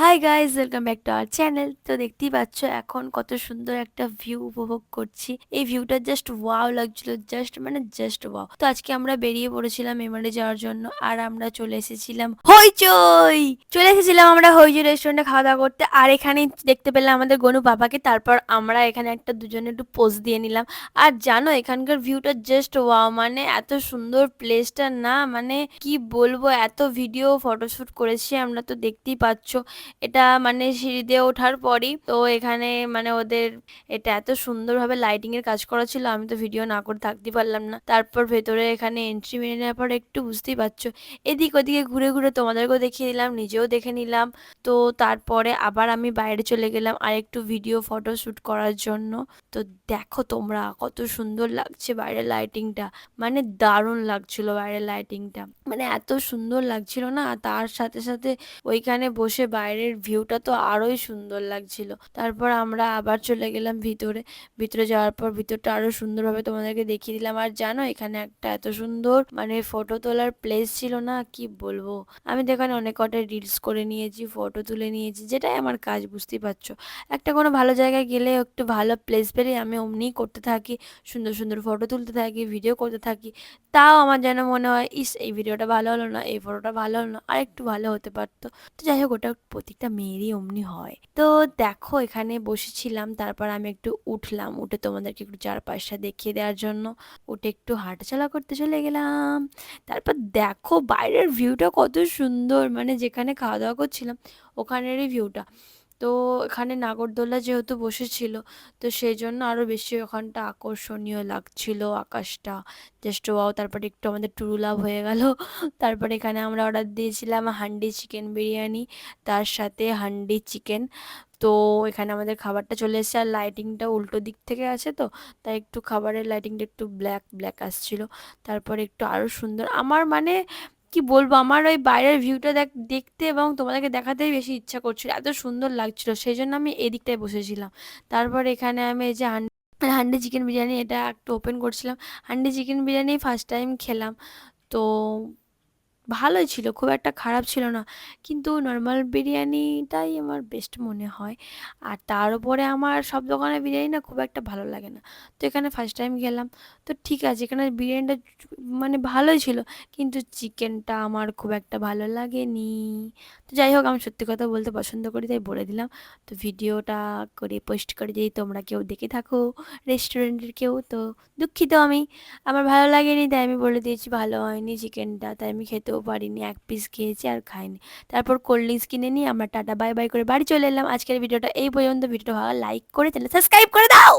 Hi guys welcome back to our channel তো দেখতেই পাচ্ছ এখন কত সুন্দর একটা ভিউ উপভোগ করছি। এই ভিউটা জাস্ট ওয়াও লাগছিল জাস্ট মানে জাস্ট ওয়াও তো আজকে আমরা বেরিয়ে পড়েছিলাম এমারে যাওয়ার জন্য আর আমরা চলে এসেছিলাম হইচই। চলে এসেছিলাম আমরা হইচই রেস্টুরেন্টে খাওয়া দাওয়া করতে আর এখানে দেখতে পেলাম আমাদের গনু বাবাকে। তারপর আমরা এখানে একটা দুজনে একটু পোজ দিয়ে নিলাম। আর জানো এখানকার ভিউটা জাস্ট ওয়াও মানে এত সুন্দর প্লেসটা না মানে কি বলব, এত ভিডিও ফটোশুট করেছি আমরা তো দেখতেই পাচ্ছ। এটা মানে সিঁড়ি দিয়ে ওঠার পরই। তো এখানে মানে ওদের এটা এত সুন্দরভাবে লাইটিং এর কাজ করা ছিল, আমি তো ভিডিও না করে থাকতে পারলাম না। তারপর ভেতরে এখানে এন্ট্রি মেনে নেওয়ার পর একটু বুঝতেই পারছ, এদিক ওদিকে ঘুরে ঘুরে তোমাদেরকেও দেখিয়ে দিলাম নিজেও দেখে নিলাম। তো তারপরে আবার আমি বাইরে চলে গেলাম আর একটু ভিডিও ফটো শ্যুট করার জন্য। তো দেখো তোমরা কত সুন্দর লাগছে বাইরের লাইটিংটা মানে দারুণ লাগছিল বাইরের লাইটিংটা মানে এত সুন্দর লাগছিল না তার সাথে সাথে ওইখানে বসে বাইরের ভিউটা তো আরোই সুন্দর লাগছিল। তারপর আমরা আবার চলে গেলাম ভিতরে। ভিতরে যাওয়ার পর ভিতরটা আরও সুন্দরভাবে তোমাদেরকে দেখিয়ে দিলাম। আর জানো, এখানে একটা এত সুন্দর মানে ফটো তোলার প্লেস ছিল না, কি বলব? আমি তো এখানে অনেক কটা রিলস করে নিয়েছি ফটো তুলে নিয়েছি, যেটাই আমার কাজ, বুঝতেই পারছ। একটা কোনো ভালো জায়গায় গেলে একটু ভালো প্লেস পেলে আমি অমনিই করতে থাকি, সুন্দর সুন্দর ফটো তুলতে থাকি ভিডিও করতে থাকি। তাও আমার যেন মনে হয়, ইস, এই ভিডিওটা ভালো হলো না, এই ফটোটা ভালো হলো না আর একটু ভালো হতে পারতো। তো যাই হোক, ওটা প্রত্যেকটা মেয়েরই অমনি হয়। তো দেখো, এখানে বসেছিলাম, তারপর আমি একটু উঠলাম। উঠে তোমাদেরকে একটু চারপাশটা দেখিয়ে দেওয়ার জন্য। উঠে একটু হাঁটাচলা করতে চলে গেলাম। তারপর দেখো, বাইরের ভিউটা কত সুন্দর। মানে যেখানে খাওয়া দাওয়া করছিলাম, ওখানেরই ভিউটা। তো এখানে নাগরদোলা যেহেতু বসেছিল, তো সেই জন্য আরও বেশি ওখানটা আকর্ষণীয় লাগছিল আকাশটা। জাস্ট ওয়াও তারপরে একটু আমাদের টুরু লাভ হয়ে গেল। তারপরে এখানে আমরা অর্ডার দিয়েছিলাম হান্ডি চিকেন বিরিয়ানি, তার সাথে হান্ডি চিকেন। তো এখানে আমাদের খাবারটা চলে এসেছে, আর লাইটিংটা উল্টো দিক থেকে আছে তো, তাই একটু খাবারের লাইটিংটা একটু ব্ল্যাক ব্ল্যাক আসছিল। তারপরে একটু আরও সুন্দর, আমার মানে কি বলব? আমার ওই বাইরের ভিউটা দেখ, দেখতে এবং তোমাদেরকে দেখাতেই বেশি ইচ্ছা করছিল। এত সুন্দর লাগছিল, সেই জন্য আমি এদিকটায় বসেছিলাম। তারপর এখানে আমি এই যে হান্ডি চিকেন বিরিয়ানি এটা একটু ওপেন করছিলাম। Handi chicken biryani first time খেলাম। তো ভালোই ছিল, খুব একটা খারাপ ছিল না। কিন্তু নর্মাল বিরিয়ানিটাই আমার বেস্ট মনে হয়। আর তার উপরে আমার সব দোকানের বিরিয়ানি না খুব একটা ভালো লাগে না। তো এখানে ফার্স্ট টাইম গেলাম। তো ঠিক আছে, এখানে বিরিয়ানিটা মানে ভালোই ছিল, কিন্তু চিকেনটা আমার খুব একটা ভালো লাগেনি। তো যাই হোক, আমি সত্যি কথা বলতে পছন্দ করি, তাই বলে দিলাম। তো ভিডিওটা করে পোস্ট করে যদি তোমরা কেউ দেখে থাকো রেস্টুরেন্টের কেউ। তো দুঃখিত আমি, আমার ভালো লাগেনি, তাই আমি বলে দিয়েছি, ভালো হয়নি চিকেনটা তাই আমি খেতেও পারিনি, এক পিস খেয়েছি আর খাইনি। তারপর কোল্ড ড্রিঙ্কস কিনে নিয়ে আমরা টাটা বাই বাই করে বাড়ি চলে এলাম। আজকের ভিডিওটা এই পর্যন্ত। ভিডিওটা ভালো লাইক করে চ্যানেল সাবস্ক্রাইব করে দাও!